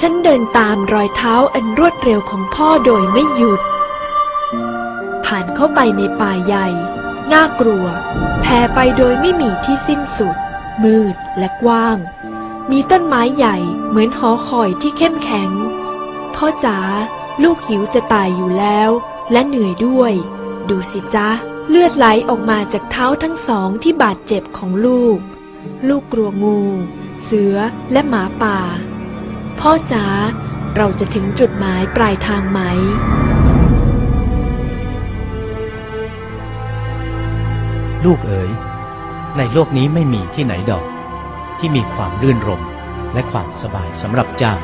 ฉันเดินตามรอยเท้าอันรวดเร็วของพ่อโดยไม่หยุด ผ่านเข้าไปในป่าใหญ่ น่ากลัว แผ่ไปโดยไม่มีที่สิ้นสุด มืดและกว้าง มีต้นไม้ใหญ่เหมือนหอคอยที่เข้มแข็ง พ่อจ๋าลูกหิวจะตายอยู่แล้ว และเหนื่อยด้วย ดูสิจ๊ะ เลือดไหลออกมาจากเท้าทั้งสองที่บาดเจ็บของลูก ลูกกลัวงู เสือและหมาป่า พ่อจ๋าเราจะถึงจุดหมายปลายทางไหม ลูกเอ๋ย ในโลกนี้ไม่มีที่ไหนดอก ที่มีความรื่นรมและความสบายสำหรับเจ้า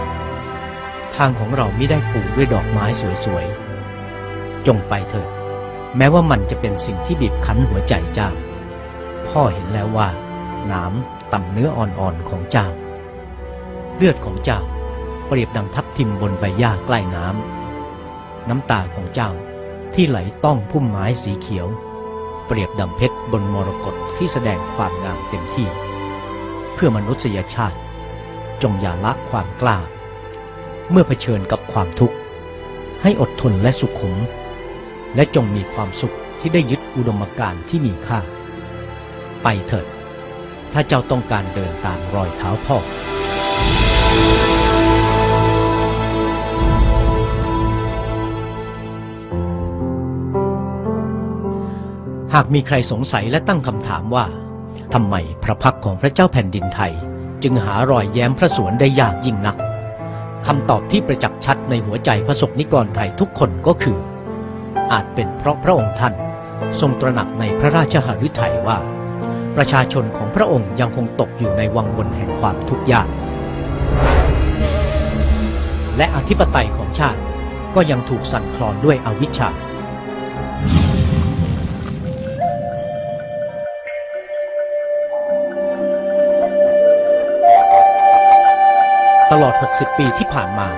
ทางของเราไม่ได้ปลูกด้วยดอกไม้สวยๆ จงไปเถิด แม้ว่ามันจะเป็นสิ่งที่บีบคั้นหัวใจเจ้า พ่อเห็นแล้วว่า น้ำต่ำเนื้ออ่อนๆของเจ้า เลือดของเจ้า เปรียบดังทับทิมบนใบหญ้าใกล้น้ำ น้ำตาของเจ้าที่ไหลต้องพุ่มไม้สีเขียว เปรียบดังเพชรบนมรกตที่แสดงความงามเต็มที่ เพื่อมนุษยชาติ จงอย่าละความกล้า เมื่อเผชิญกับความทุกข์ ให้อดทนและสุขุม และจงมีความสุขที่ได้ยึดอุดมการณ์ที่มีค่า ไปเถิด ถ้าเจ้าต้องการเดินตามรอยเท้าพ่อ หากมีใครสงสัยและตั้งคำถามว่าทำไมพระพักของพระเจ้าแผ่นดินไทย จึงหารอยแย้มพระสวนได้ยากยิ่งนักคำตอบที่ประจักษ์ชัดในหัวใจพระสกนิกรไทยทุกคนก็คือ อาจเป็นเพราะพระองค์ท่าน ทรงตระหนักในพระราชหฤทัยว่า ประชาชนของพระองค์ยังคงตกอยู่ในวังวนแห่งความทุกข์ยากและอธิปไตยของชาติก็ยังถูกสั่นคลอนด้วยอวิชชา ตลอด 60 ปีที่ผ่านมา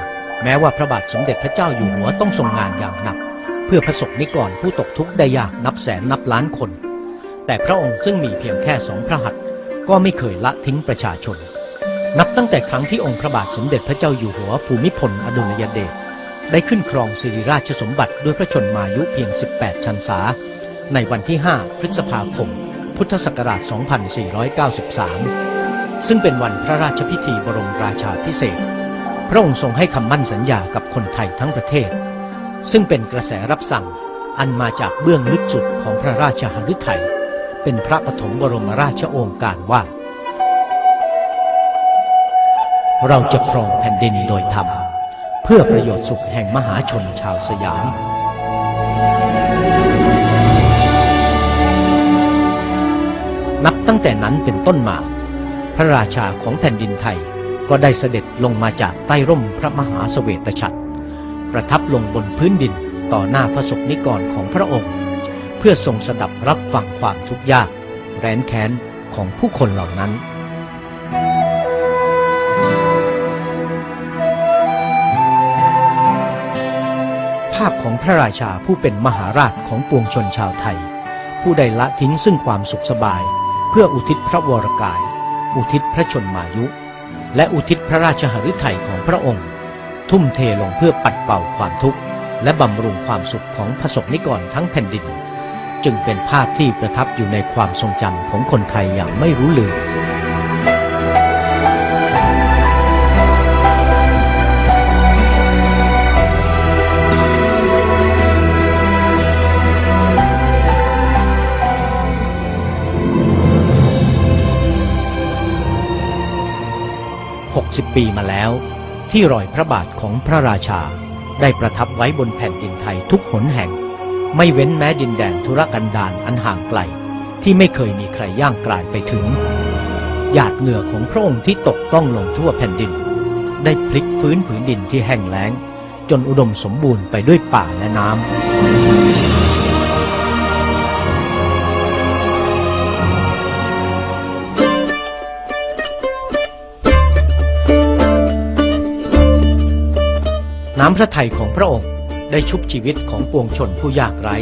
แม้ว่าพระบาทสมเด็จพระเจ้าอยู่หัวต้องทรงงานอย่างหนัก เพื่อประสบนิกรผู้ตกทุกข์ได้ยากนับแสนนับล้านคน แต่พระองค์ซึ่งมีเพียงแค่สองพระหัตถ์ก็ไม่เคยละทิ้งประชาชน นับตั้งแต่ครั้งที่องค์พระบาทสมเด็จพระเจ้าอยู่หัวภูมิพลอดุลยเดชได้ขึ้นครองสิริราชสมบัติด้วยพระชนมายุเพียง 18 ชันษา ในวันที่ 5 พฤษภาคม พุทธศักราช 2493 ซึ่งเป็นวันพระราชพิธีบรมราชาพิเศษ พระองค์ทรงให้คำมั่นสัญญากับคนไทยทั้งประเทศ ซึ่งเป็นกระแสรับสั่งอันมาจากเบื้องลึกสุดของพระราชหฤทัยเป็นพระปฐมบรมราชโองการว่า เราจะครองแผ่นดินโดยธรรม เพื่อประโยชน์สุขแห่งมหาชนชาวสยามนับตั้งแต่นั้นเป็นต้นมา พระราชาของแผ่นดินไทยก็ได้เสด็จลงมาจากใต้ร่มพระมหาเสวตฉัตรประทับลงบนพื้นดินต่อหน้าพระศกนิกรของพระองค์ เพื่อทรงสดับรับฟังความทุกข์ยากแร้นแค้นของผู้คนเหล่านั้น ภาพของพระราชาผู้เป็นมหาราชของปวงชนชาวไทย ผู้ได้ละทิ้งซึ่งความสุขสบาย เพื่ออุทิศพระวรกาย อุทิศพระชนมายุ และอุทิศพระราชหฤทัยของพระองค์ ทุ่มเทลงเพื่อปัดเป่าความทุกข์ และบำรุงความสุขของพระสกนิกรทั้งแผ่นดิน จึงเป็นภาพที่ประทับอยู่ในความทรงจำของคนไทยอย่างไม่รู้ลืม 60 ปีมาแล้ว ที่รอยพระบาทของพระราชา ได้ประทับไว้บนแผ่นดินไทยทุกหนแห่ง ไม่เว้นแม้ดินแดนธุรกันดารอันห่างไกล ที่ไม่เคยมีใครย่างกลายไปถึง หยาดเหงื่อของพระองค์ที่ตกต้องลงทั่วแผ่นดิน ได้พลิกฟื้นผืนดินที่แห้งแล้ง จนอุดมสมบูรณ์ไปด้วยป่าและน้ำ น้ำพระทัยของพระองค์ได้ชุบชีวิตของปวงชนผู้ยากไร้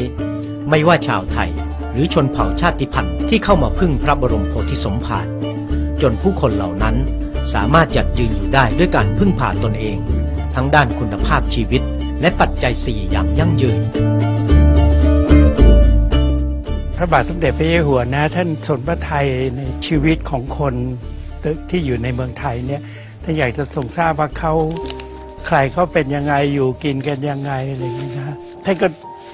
ไม่ว่าชาวไทยหรือชนเผ่าชาติพันธุ์ที่เข้ามาพึ่งพระบรมโพธิสมภารจนผู้คนเหล่านั้นสามารถหยัดยืนอยู่ได้ด้วยการพึ่งพาตนเอง ทั้งด้านคุณภาพชีวิต และปัจจัยสี่อย่างยั่งยืน พระบาทสมเด็จพระเจ้าหัวนะ ท่านสนพระไทยในชีวิตของคนที่อยู่ในเมืองไทยเนี่ยท่านอยากจะทรงทราบว่าเขา ใครเขาเป็นยังไงอยู่กินกันยังไงอะไรอย่างนี้นะท่านก็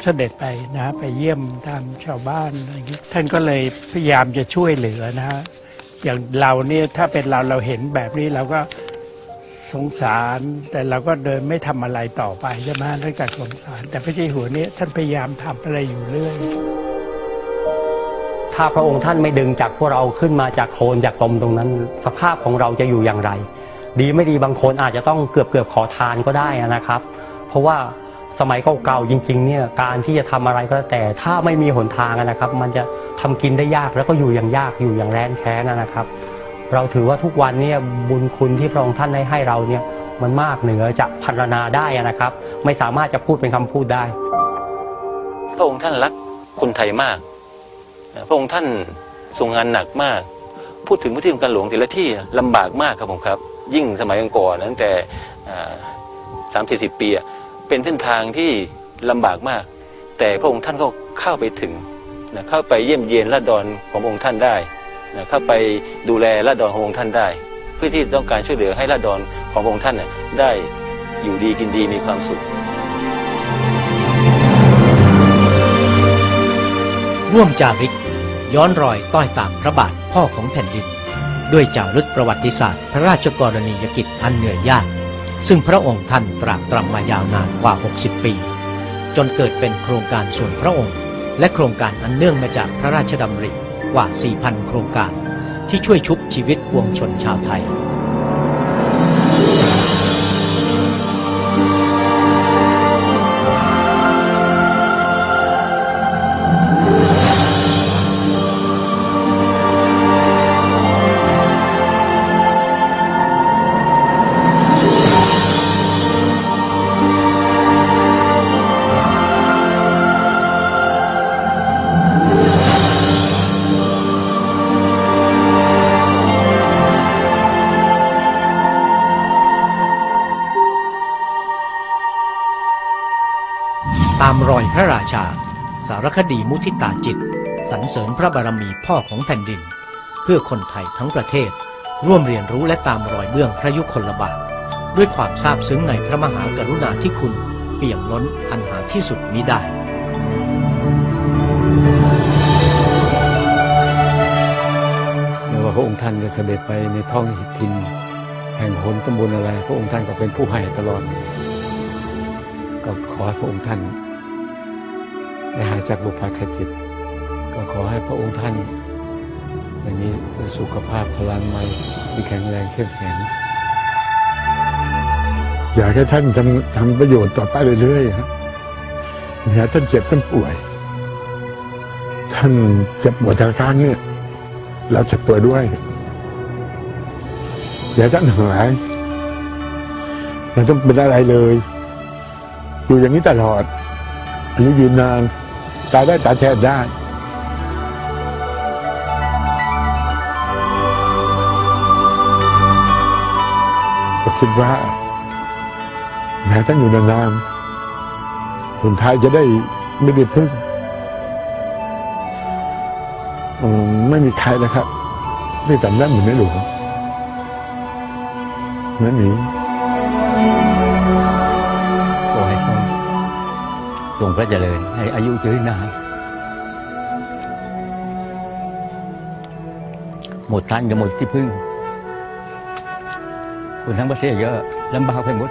เสด็จไปนะไปเยี่ยมตามชาวบ้านอะไรอย่างนี้ท่านก็เลยพยายามจะช่วยเหลือนะอย่างเราเนี่ยถ้าเป็นเราเราเห็นแบบนี้เราก็สงสาร แต่เราก็เดินไม่ทำอะไรต่อไปใช่ไหมเรื่องการสงสาร แต่พระเจ้าหัวเนี่ยท่านพยายามทำอะไรอยู่เรื่อยถ้าพระองค์ท่านไม่ดึงจากพวกเราขึ้นมาจากโคลนจากตมตรงนั้น สภาพของเราจะอยู่อย่างไร ดีไม่ดีบางคนอาจจะต้องเกือบเกือบขอทานก็ได้นะครับ เพราะว่าสมัยเก่าๆจริงๆเนี่ยการที่จะทำอะไรก็แล้วแต่ถ้าไม่มีหนทางนะครับ มันจะทำกินได้ยากแล้วก็อยู่อย่างยากอยู่อย่างแร้นแค้นนะครับ เราถือว่าทุกวันเนี่ยบุญคุณที่พระองค์ท่านได้ให้เราเนี่ยมันมากเหนือจะพรรนาได้นะครับ ไม่สามารถจะพูดเป็นคำพูดได้ พระองค์ท่านรักคนไทยมาก พระองค์ท่านทรงงานหนักมาก พูดถึงพื้นที่ของการหลวงแต่ละที่ลำบากมากครับผมครับ ยิ่งสมัยก่อนตั้งแต่สามสี่สิบปีเป็นเส้นทางที่ลำบากมาก แต่พระองค์ท่านก็เข้าไปถึงนะเข้าไปเยี่ยมเยียนราษฎรขององค์ท่านได้นะเข้าไปดูแลราษฎรขององค์ท่านได้ เพื่อที่ต้องการช่วยเหลือให้ราษฎรขององค์ท่านน่ะได้อยู่ดีกินดีมีความสุข ร่วมจาริก ย้อนรอยต้อยตามพระบาทพ่อของแผ่นดิน ด้วยจารึกประวัติศาสตร์ พระราชกรณียกิจอันเหนื่อยยาก ซึ่งพระองค์ท่านตรากตรำมายาวนานกว่า 60 ปี จนเกิดเป็นโครงการส่วนพระองค์ และโครงการอันเนื่องมาจากพระราชดำริกว่า 4,000 โครงการ ที่ช่วยชุบชีวิตปวงชนชาวไทยามรอยพระราชา สารคดีมุทิตาจิตสรรเสริญพระบารมีพ่อของแผ่นดิน เพื่อคนไทยทั้งประเทศ ร่วมเรียนรู้และตามรอยเบื้องพระยุคลบาท ด้วยความซาบซึ้งในพระมหากรุณาธิคุณ เปี่ยมล้นอันหาที่สุดมิได้ไม่ว่าพระองค์ท่านจะเสด็จไปในท้องถิ่นแห่งหนตำบลอะไร พระองค์ท่านก็เป็นผู้ให้ตลอด ก็ขอพระองค์ท่าน ได้หายจากบุพภัยจิต ก็ขอให้พระองค์ท่านมีสุขภาพพลานไม้ที่แข็งแรงเข้มแข็งอยากให้ท่านทำทำประโยชน์ต่อไปเรื่อยๆครับอย่าท่านเจ็บท่านป่วย ท่านเจ็บปวดทางครั้งเนี่ย เราเจ็บตัวด้วยอย่าท่านหายมันต้องเป็นอะไรเลย อยู่อย่างนี้ตลอด อายุยืนนานตายได้ตายแทนได้ก็คิดว่าแม้ท่านอยู่นานๆคนไทยจะได้ไม่ได้พึ่งไม่มีใครนะครับที่ทำได้เหมือนในหลวงนั่นนี้ข ทรงพระเจริญให้อายุยืนนานหมดท่านก็หมดที่พึ่ง คนทั้งประเทศก็ลำบากไปหมด